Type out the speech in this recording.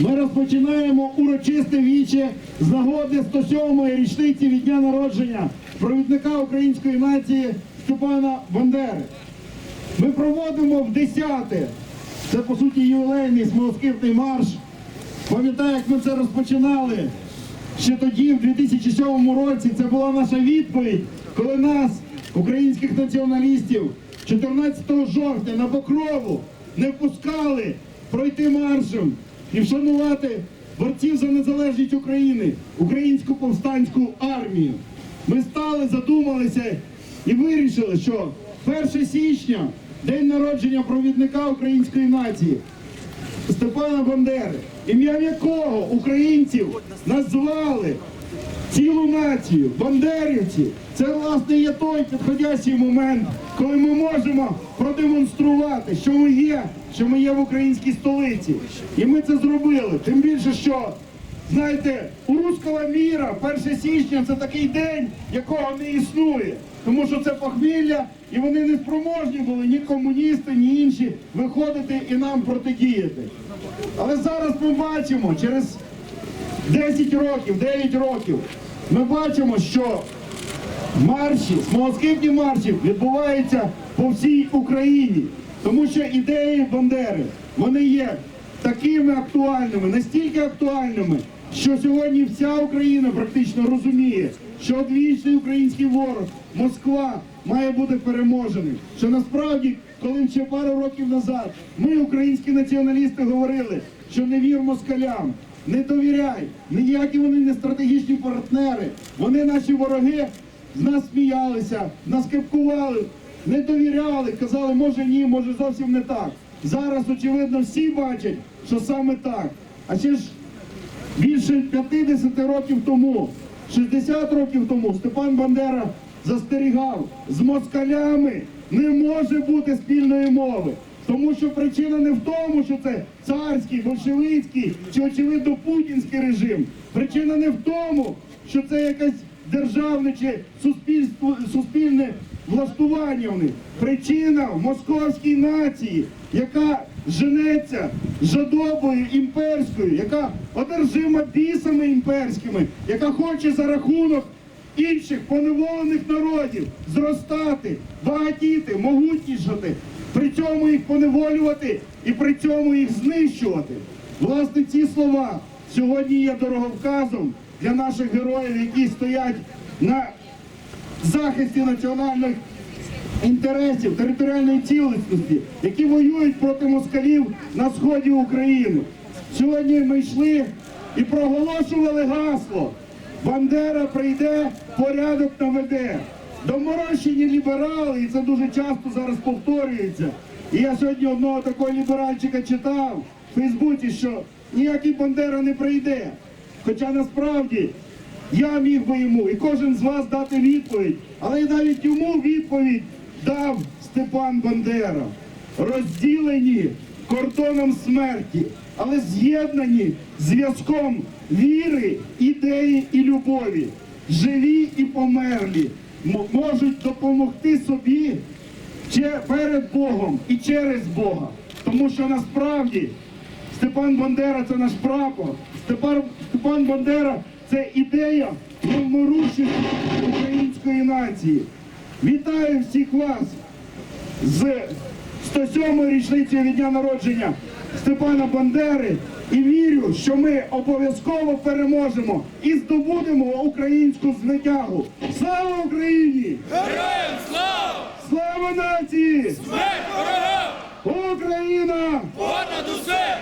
Ми розпочинаємо урочисте віче з нагоди 107-ї річниці від дня народження провідника української нації Степана Бандери. Ми проводимо в 10-те, це по суті ювілейний смолоскипний марш. Пам'ятаю, як ми це розпочинали ще тоді, в 2007 році. Це була наша відповідь, коли нас, українських націоналістів, 14 жовтня на Покрову не впускали пройти маршем і вшанувати борців за незалежність України, українську повстанську армію. Ми стали, задумалися і вирішили, що 1 січня, день народження провідника української нації. Степана Бандери, ім'ям якого українців назвали цілу націю, бандерівці. Це власне є той підходящий момент, коли ми можемо продемонструвати, що ми є, що ми є в українській столиці. І ми це зробили. Тим більше, що знаєте, у руского міра 1 січня це такий день, якого не існує. Тому що це похмілля, і вони не спроможні були ні комуністи, ні інші виходити і нам протидіяти. Але зараз ми бачимо, через 10 років, 9 років, ми бачимо, що марші, смолоскипні марші відбуваються по всій Україні. Тому що ідеї Бандери, вони є такими актуальними, настільки актуальними, що сьогодні вся Україна практично розуміє, що одвічний український ворог, Москва, має бути переможений. Що насправді, коли ще пару років назад ми, українські націоналісти, говорили, що не вір москалям, не довіряй, ніякі вони не стратегічні партнери, вони наші вороги, з нас сміялися, нас кепкували, не довіряли, казали, може ні, може зовсім не так. Зараз, очевидно, всі бачать, що саме так. А ще ж більше 50 років тому, 60 років тому Степан Бандера застерігав, з москалями не може бути спільної мови. Тому що причина не в тому, що це царський, большевицький чи очевидно путінський режим. Причина не в тому, що це якась державне чи суспільне влаштування в них. Причина в московській нації, яка женеться жадобою імперською, яка одержима бісами імперськими, яка хоче за рахунок інших поневолених народів зростати, багатіти, могутнішати, при цьому їх поневолювати і при цьому їх знищувати. Власне, ці слова сьогодні є дороговказом для наших героїв, які стоять на захисті національних інтересів, територіальної цілісності, які воюють проти москалів на сході України. Сьогодні ми йшли і проголошували гасло. Бандера прийде, порядок наведе. Доморощені ліберали, і це дуже часто зараз повторюється. І я сьогодні одного такого ліберальчика читав в Фейсбуці, що ніякий Бандера не прийде. Хоча насправді я міг би йому і кожен з вас дати відповідь, але навіть йому відповідь дав Степан Бандера. Розділені кордоном смерті, але з'єднані зв'язком віри, ідеї і любові. Живі і померлі можуть допомогти собі перед Богом і через Бога. Тому що насправді Степан Бандера це наш прапор. Степан, Степан Бандера це ідея невмирущості української нації. Вітаю всіх вас з 107-ї річницею від дня народження Степана Бандери і вірю, що ми обов'язково переможемо і здобудемо українську знетягу. Слава Україні! Героям слава! Слава нації! Смерть ворогам! Україна! Понад усе!